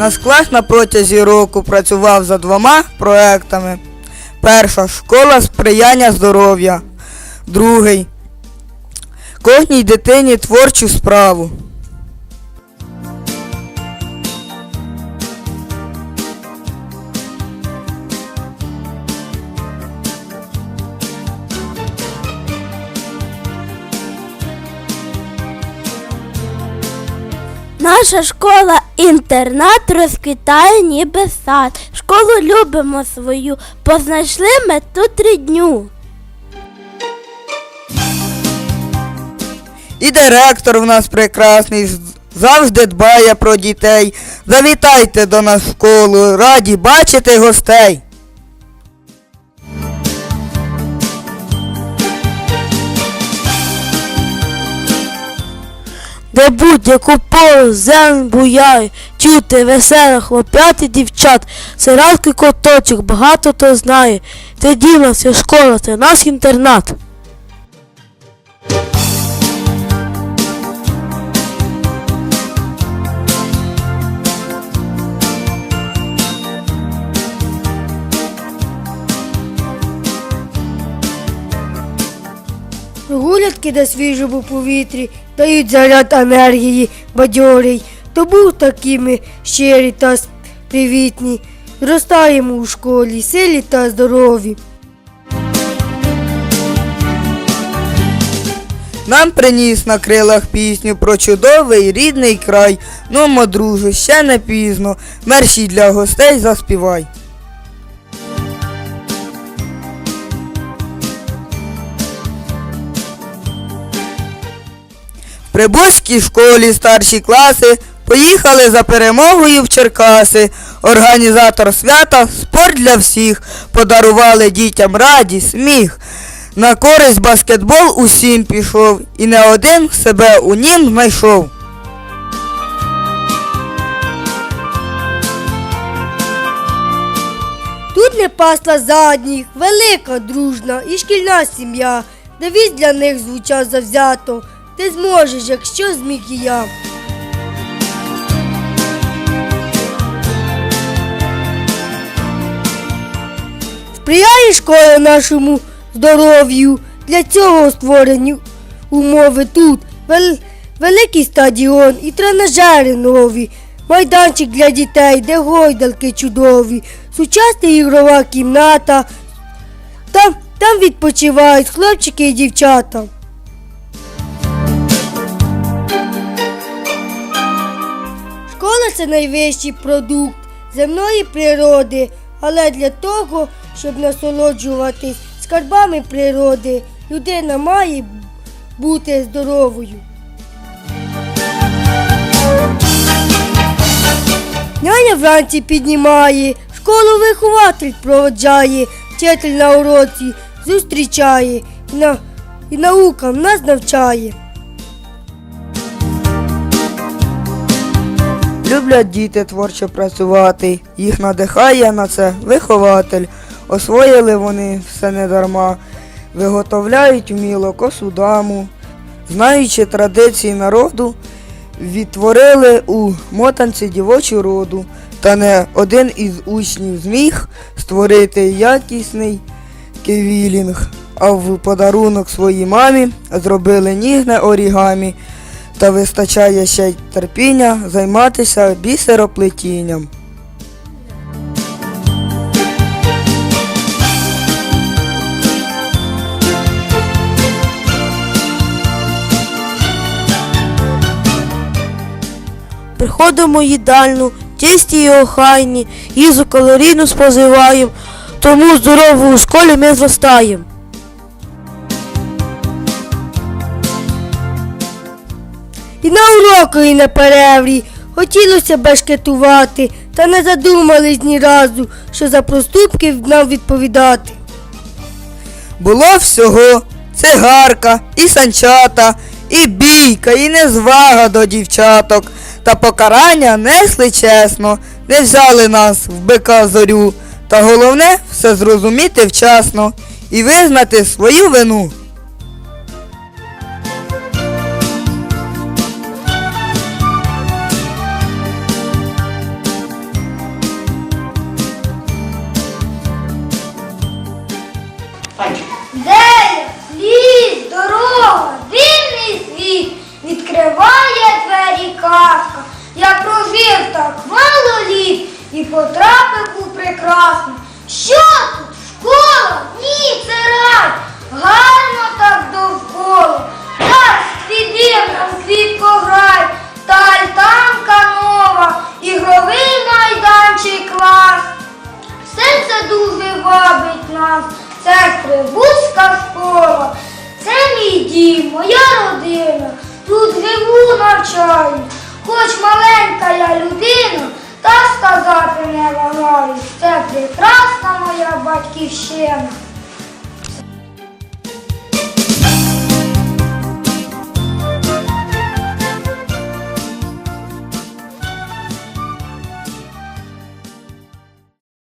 Наш клас на протязі року працював за двома проектами. Перша школа сприяння здоров'я. Другий кожній дитині творчу справу. Наша школа інтернат розквітає ніби сад. Школу любимо свою, бо знайшли ми тут рідню. І директор в нас прекрасний, завжди дбає про дітей. Завітайте до нас в школу, раді бачити гостей. Де будь-яку пору зелень буяє, чути веселих хлоп'ят і дівчат, сиратки коточок, багато хто знає. Це нас, це школа, це наш інтернат. Прогулянки на свіжому повітрі дають заряд енергії, бадьорий. То був такими щирі та привітні. Зростаємо у школі, силі та здорові. Нам приніс на крилах пісню про чудовий рідний край. Ну, друже, ще не пізно. Мерші для гостей заспівай. Прибузькій школі старші класи поїхали за перемогою в Черкаси. Організатор свята спорт для всіх. Подарували дітям радість, сміх. На користь баскетбол усім пішов, і не один себе у нім знайшов. Тут не пасла задніх, велика, дружна і шкільна сім'я. Девіз для них звучав завзято. Ти зможеш, якщо зміг і я. Сприяє школа нашому здоров'ю. Для цього створені умови тут. Вел- великий стадіон і тренажери нові. Майданчик для дітей, де гойдалки чудові, сучасна ігрова кімната. Там, там відпочивають хлопчики і дівчата. Це найвищий продукт земної природи, але для того, щоб насолоджуватись скарбами природи, людина має бути здоровою. Няня вранці піднімає, школу вихователь проводжає, вчитель на уроці зустрічає і, на, і наукам нас навчає. Люблять діти творчо працювати, їх надихає на це вихователь. Освоїли вони все недарма, виготовляють вміло косу даму. Знаючи традиції народу, відтворили у мотанці дівочу роду. Та не один із учнів зміг створити якісний кевілінг, а в подарунок своїй мамі зробили нігне орігамі та вистачає ще й терпіння займатися бісероплетінням. Приходимо в їдальну, тісті і охайні, їжу калорійну споживаємо, тому здорово у школі ми зростаємо. І на уроку, і на перерві хотілося бешкетувати, та не задумались ні разу, що за проступки нам відповідати. Було всього цигарка, і санчата, і бійка, і незвага до дівчаток. Та покарання несли чесно, не взяли нас в бика зорю. Та головне все зрозуміти вчасно і визнати свою вину. Класно. Що тут? Школа? Ні, це рай. Гарно так довкола. Раз піди нам квіткограй, та альтанка нова, ігровий майданчик клас. Все це дуже вабить нас, це Трибузька школа. Це мій дім, моя родина. Тут живу, навчаю. Хоч маленька я людина, та сказати не вагаюсь. Це прекрасна моя батьківщина.